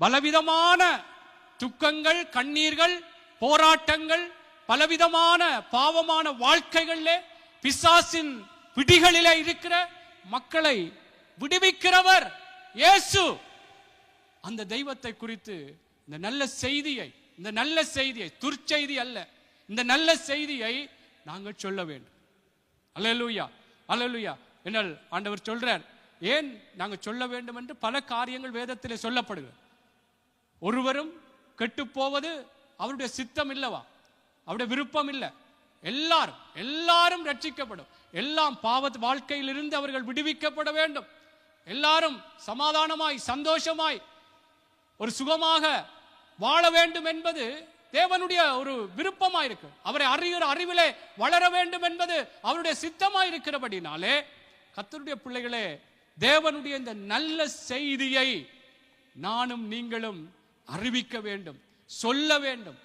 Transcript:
பலவிதமான துக்கங்கள் கண்ணீர்கள் போராட்டங்கள் பலவிதமான பாவமான வாழ்க்கைகளிலே பிசாசின் பிடிகளிலே இருக்கிற மக்களை விடுவிக்கிறவர் இயேசு. அந்த தெய்வத்தை குறித்து இந்த நல்ல செய்தியை இந்த நல்ல செய்தியை துர்ச்செய்தி அல்ல இந்த நல்ல செய்தியை நாங்கள் சொல்ல வேண்டும். அலலுயா அலலுயா என்னால் ஆண்டவர் சொல்றார் ஏன் நாங்கள் சொல்ல வேண்டும் என்று பல காரியங்கள் வேதத்தில் சொல்லப்படுகிறது. ஒருவரும் கெட்டுப்போவது அவருடைய சித்தம் இல்லவா? அவருடைய விருப்பம் இல்லை. எல்லாரும் எல்லாரும் ரட்சிக்கப்படும். எல்லாம் பாவத் வாழ்க்கையிலிருந்து அவர்கள் விடுவிக்கப்பட வேண்டும். எல்லாரும் சமாதானமாய் சந்தோஷமாய் ஒரு சுகமாக வாழ வேண்டும் என்பது தேவனுடைய ஒரு விருப்பமாய் இருக்கும் அவரை அறிகிற அறிவிலே வளர வேண்டும் என்பது அவருடைய சித்தமாய் இருக்கிறபடினாலே கத்தருடைய பிள்ளைகளே தேவனுடைய இந்த நல்ல செய்தியை நானும் நீங்களும் அறிவிக்க வேண்டும் சொல்ல வேண்டும்.